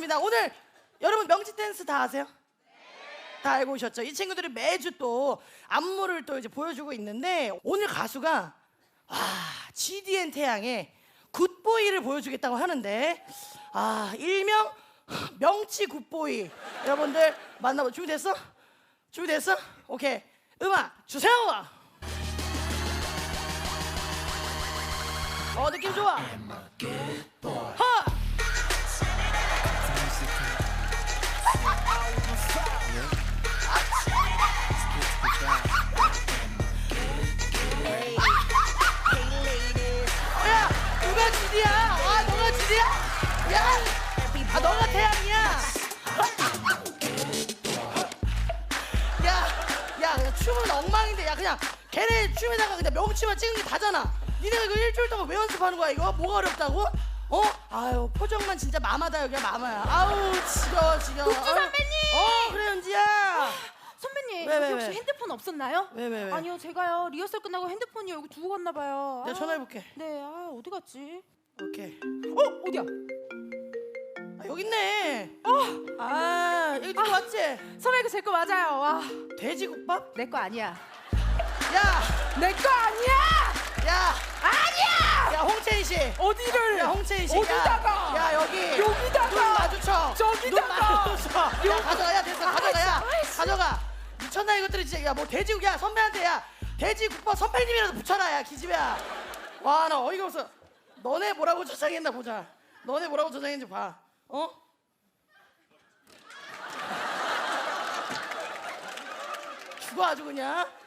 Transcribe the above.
좋습니다. 오늘 여러분 명치 댄스 다 아세요? 다 알고 오셨죠? 이 친구들이 매주 또 안무를 또 이제 보여주고 있는데 오늘 가수가 아 GDN 태양의 굿보이를 보여주겠다고 하는데 아 일명 명치 굿보이 여러분들 만나보 준비됐어? 준비됐어? 오케이 음악 주세요. 어 느낌 좋아. 지디야? 야, 아, 너가 태양이야. 야, 야, 춤은 엉망인데, 야, 그냥 걔네 춤에다가 그냥 명치만 찍은 게 다잖아. 니네가 이거 일주일 동안 왜 연습하는 거야, 이거? 뭐가 어렵다고? 어? 아유, 표정만 진짜 마마다, 여기가 마마야. 아우, 지겨워, 지겨워. 아유. 선배님! 어, 그래, 연지야. 선배님 왜, 왜, 여기 혹시 왜? 핸드폰 없었나요? 왜, 왜, 왜? 아니요 제가요 리허설 끝나고 핸드폰이 여기 두고 갔나 봐요. 내가 아, 전화해볼게. 네, 아 어디 갔지? 오케이. 어 어디야? 아, 여기 있네. 아, 여기 누구 왔지? 선배 그제 거 맞아요. 와, 돼지국밥? 내 거 아니야. 야, 내 거 아니야. 야, 아니야. 야, 홍채인 씨. 어디를? 야, 홍채인 씨. 어디다가? 야, 야, 여기. 여기다가. 눈 마주쳐. 저기다가. 눈 마주쳐. 야, 가져가. 야, 됐어. 가져가. 야, 아이씨. 가져가. 미쳤나 이것들이 진짜. 야, 뭐 돼지국. 야, 선배한테 야, 돼지국밥 선배님이라도 붙여라. 야, 기집애야. 와, 나 어이가 없어. 너네 뭐라고 저장했나 보자. 너네 뭐라고 저장했는지 봐. 어? 죽어 아주 그냥.